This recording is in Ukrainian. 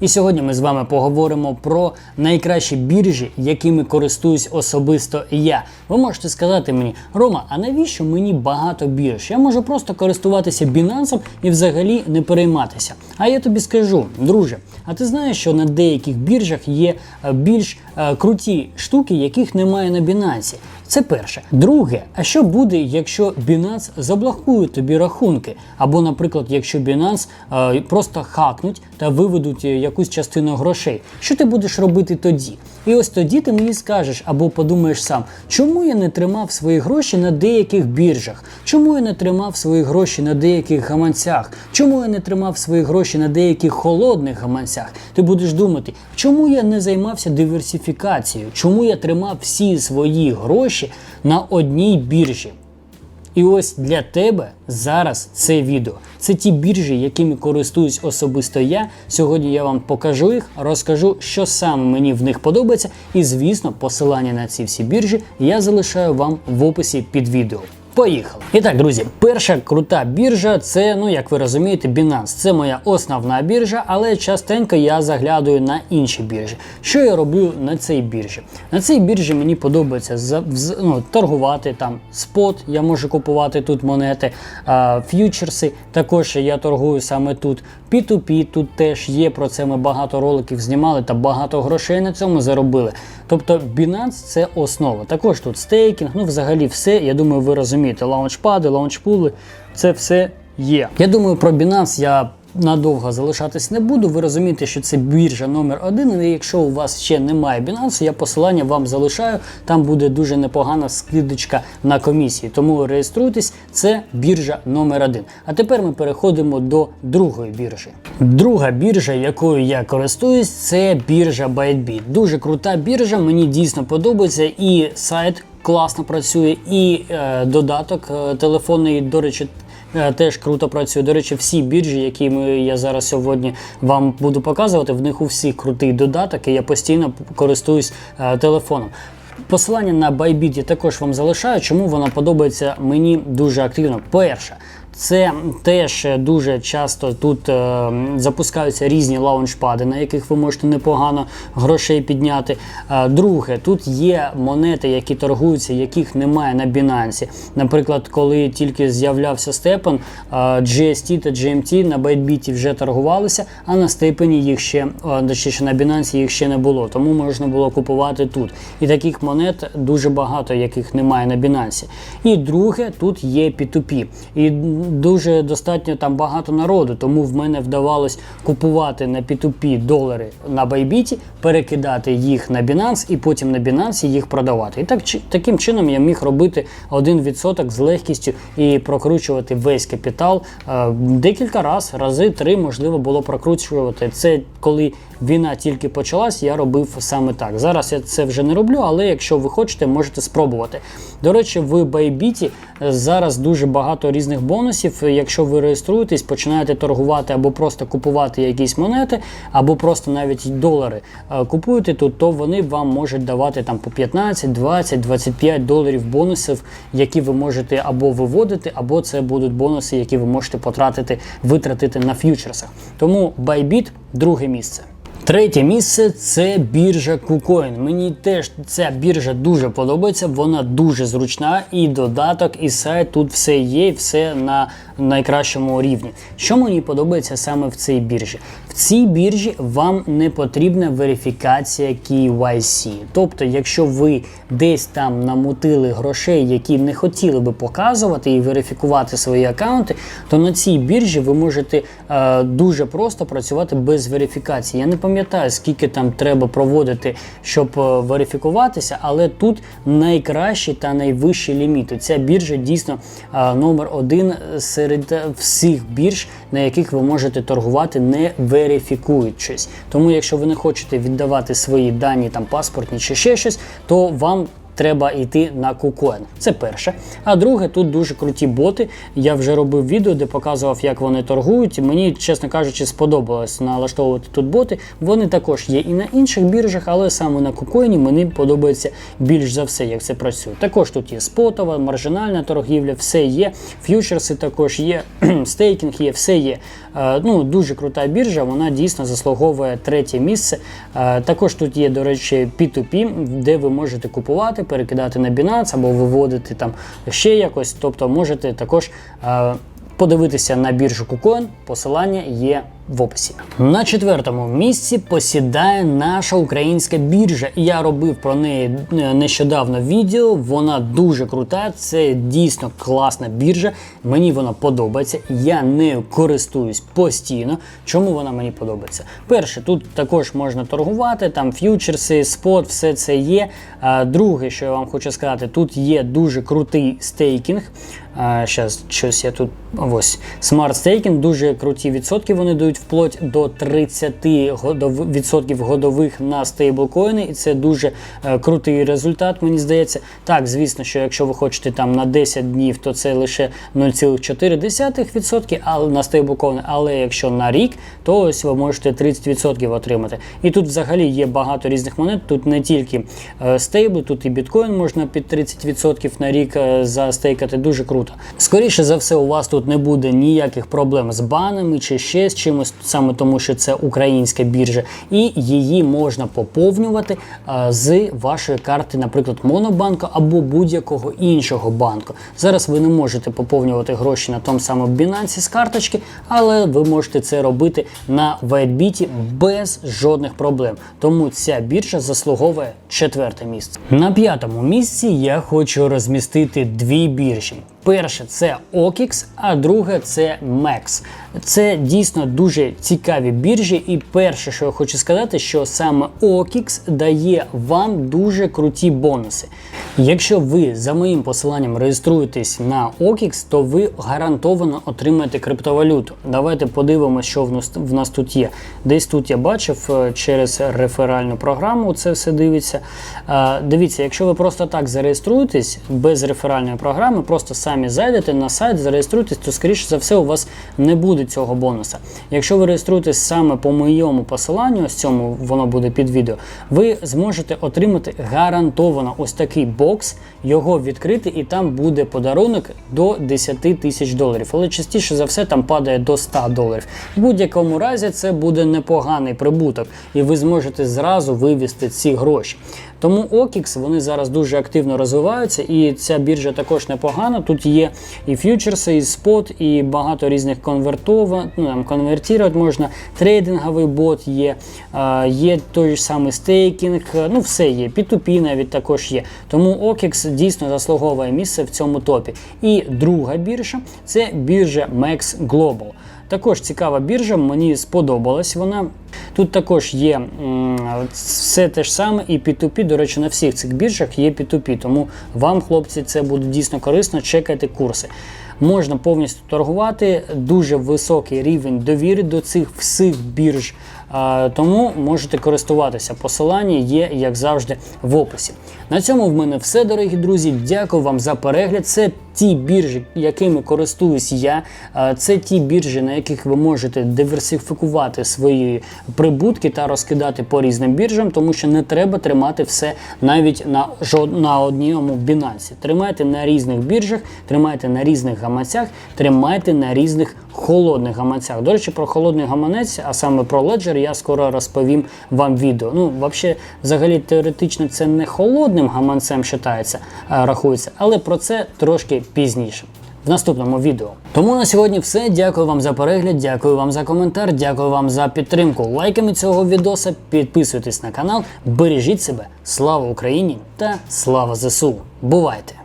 І сьогодні ми з вами поговоримо про найкращі біржі, якими користуюсь особисто я. Ви можете сказати мені, Рома, а навіщо мені багато бірж? Я можу просто користуватися Binance і взагалі не перейматися. А я тобі скажу, друже, а ти знаєш, що на деяких біржах є е, більш е, круті штуки, яких немає на Binance? Це перше. Друге, а що буде, якщо Binance заблокує тобі рахунки? Або, наприклад, якщо Binance е, просто хакнуть та виведуть е, якусь частину грошей, що ти будеш робити тоді? І ось тоді ти мені скажеш або подумаєш сам, чому я не тримав свої гроші на деяких біржах? Чому я не тримав свої гроші на деяких гаманцях? Чому я не тримав свої гроші на деяких холодних гаманцях? Ти будеш думати, чому я не займався диверсифікацією? Чому я тримав всі свої гроші на одній біржі? І ось для тебе зараз це відео. Це ті біржі, якими користуюсь особисто я. Сьогодні я вам покажу їх, розкажу, що саме мені в них подобається. І, звісно, посилання на ці всі біржі я залишаю вам в описі під відео. Поїхали. І так, друзі, перша крута біржа це, ну як ви розумієте, Binance. Це моя основна біржа, але частенько я заглядаю на інші біржі. Що я роблю на цій біржі? На цій біржі мені подобається ну, торгувати там спот. Я можу купувати тут монети, ф'ючерси. Також я торгую саме тут. P2P тут теж є. Про це ми багато роликів знімали та багато грошей на цьому заробили. Тобто Binance це основа. Також тут стейкінг, ну взагалі все. Я думаю, ви розумієте, лаунчпади, лаунчпули, це все є. Я думаю, про Binance я надовго залишатись не буду. Ви розумієте, що це біржа номер один. І якщо у вас ще немає Binance, я посилання вам залишаю. Там буде дуже непогана скидочка на комісії. Тому реєструйтесь, це біржа номер один. А тепер ми переходимо до другої біржі. Друга біржа, якою я користуюсь, це біржа ByteBit. Дуже крута біржа, мені дійсно подобається і сайт класно працює, і е, додаток е, телефонний, до речі. Е, Теж круто працює. До речі, всі біржі, які ми, я зараз сьогодні вам буду показувати, в них у всіх крутий додаток, і я постійно користуюсь е, телефоном. Посилання на Bybit я також вам залишаю, чому вона подобається мені дуже активно. Перше, це теж дуже часто тут е, запускаються різні лаунчпади, на яких ви можете непогано грошей підняти. Е, друге, тут є монети, які торгуються, яких немає на Binance. Наприклад, коли тільки з'являвся степен, е, GST та GMT на Bybit вже торгувалися, а на степені їх ще точніше, на Binance їх ще не було, тому можна було купувати тут. І таких монет дуже багато, яких немає на Binance. І друге, тут є P2P. І дуже достатньо там багато народу, тому в мене вдавалось купувати на P2P долари на Bybit, перекидати їх на Binance і потім на Binance їх продавати. І так таким чином я міг робити 1% з легкістю і прокручувати весь капітал е, декілька разів, рази три можливо було прокручувати. Це коли війна тільки почалась, я робив саме так. Зараз я це вже не роблю, але якщо ви хочете, можете спробувати. До речі, в Bybit зараз дуже багато різних бонусів. Якщо ви реєструєтесь, починаєте торгувати або просто купувати якісь монети, або просто навіть долари е, купуєте тут, то вони вам можуть давати там по 15, 20, 25 доларів бонусів, які ви можете або виводити, або це будуть бонуси, які ви можете потратити, витратити на ф'ючерсах. Тому Bybit – друге місце. Третє місце це біржа KuCoin. Мені теж ця біржа дуже подобається, вона дуже зручна, і додаток, і сайт тут все є, все на найкращому рівні. Що мені подобається саме в цій біржі? В цій біржі вам не потрібна верифікація KYC. Тобто, якщо ви десь там намутили грошей, які не хотіли би показувати і верифікувати свої аккаунти, то на цій біржі ви можете е, дуже просто працювати без верифікації. Я не пам'ятаю, скільки там треба проводити, щоб е, верифікуватися, але тут найкращі та найвищі ліміти. Ця біржа дійсно е, номер один серед е, всіх бірж, на яких ви можете торгувати, не верифікуючись. Тому, якщо ви не хочете віддавати свої дані, там паспортні чи ще щось, то вам треба йти на KuCoin. Це перше. А друге, тут дуже круті боти. Я вже робив відео, де показував, як вони торгують. Мені, чесно кажучи, сподобалось налаштовувати тут боти. Вони також є і на інших біржах, але саме на KuCoin мені подобається більш за все, як це працює. Також тут є спотова, маржинальна торгівля, все є. Ф'ючерси також є, стейкінг є, все є. Е, Ну, дуже крута біржа, вона дійсно заслуговує третє місце. Е, Також тут є, до речі, P2P, де ви можете купувати, перекидати на Binance або виводити там ще якось. Тобто можете також. е, Подивитися на біржу KuCoin, посилання є в описі. На четвертому місці посідає наша українська біржа. Я робив про неї е, нещодавно відео. Вона дуже крута. Це дійсно класна біржа. Мені вона подобається. Я нею користуюсь постійно. Чому вона мені подобається? Перше, тут також можна торгувати, там ф'ючерси, спот, все це є. А, Друге, що я вам хочу сказати, тут є дуже крутий стейкінг. Зараз щось я тут ось Smart Staking, дуже круті відсотки вони дають вплоть до 30 годов- відсотків годових на стейблкоїни, і це дуже е, крутий результат, мені здається. Так, звісно, що якщо ви хочете там на 10 днів, то це лише 0,4% але на стейблкоїни, але якщо на рік, то ось ви можете 30% отримати. І тут взагалі є багато різних монет. Тут не тільки е, стейбли, тут і біткоін можна під 30% на рік е, застейкати. Дуже круто. Скоріше за все, у вас тут не буде ніяких проблем з банами чи ще з чимось, саме тому, що це українська біржа, і її можна поповнювати е, з вашої карти, наприклад, Монобанку або будь-якого іншого банку. Зараз ви не можете поповнювати гроші на тому самому Binance з карточки, але ви можете це робити на WhiteBit без жодних проблем. Тому ця біржа заслуговує четверте місце. На п'ятому місці я хочу розмістити дві біржі. Перше це OKX, а друге це MEX. Це дійсно дуже цікаві біржі. І перше, що я хочу сказати, що саме OKX дає вам дуже круті бонуси. Якщо ви за моїм посиланням реєструєтесь на OKX, то ви гарантовано отримаєте криптовалюту. Давайте подивимося, що в нас, тут є. Десь тут я бачив е, через реферальну програму. Це все дивиться. Е, Дивіться, якщо ви просто так зареєструєтесь без реферальної програми, просто самі зайдете на сайт, зареєструєтесь, то скоріше за все у вас не буде цього бонуса. Якщо ви реєструєтесь саме по моєму посиланню, ось цьому воно буде під відео, ви зможете отримати гарантовано ось такий бокс, його відкрити, і там буде подарунок до 10 тисяч доларів. Але частіше за все там падає до 100 доларів. В будь-якому разі це буде непоганий прибуток, і ви зможете зразу вивести ці гроші. Тому OKX вони зараз дуже активно розвиваються, і ця біржа також непогана. Тут є і ф'ючерси, і спот, і багато різних конвертовань, ну там конвертувати можна. Трейдинговий бот є, є той ж самий стейкінг, ну все є. P2P навіть також є. Тому OKX дійсно заслуговує місце в цьому топі. І друга біржа це біржа Max Global. Також цікава біржа, мені сподобалась вона. Тут також є все те ж саме, і P2P, до речі, на всіх цих біржах є P2P, тому вам, хлопці, це буде дійсно корисно. Чекайте курси. Можна повністю торгувати, дуже високий рівень довіри до цих всіх бірж, тому можете користуватися. Посилання є, як завжди, в описі. На цьому в мене все, дорогі друзі. Дякую вам за перегляд. Це ті біржі, якими користуюсь я. Це ті біржі, на яких ви можете диверсифікувати свої прибутки та розкидати по різним біржам, тому що не треба тримати все навіть на жод... на одному бінансі. Тримайте на різних біржах, тримайте на різних гаманцях, тримайте на різних холодних гаманцях. До речі, про холодний гаманець, а саме про Ledger, я скоро розповім вам відео. Ну, взагалі, взагалі, теоретично, це не холодним гаманцем вважається, рахується, але про це трошки пізніше. В наступному відео. Тому на сьогодні все. Дякую вам за перегляд, дякую вам за коментар, дякую вам за підтримку лайками цього відоса. Підписуйтесь на канал, бережіть себе. Слава Україні та слава ЗСУ! Бувайте!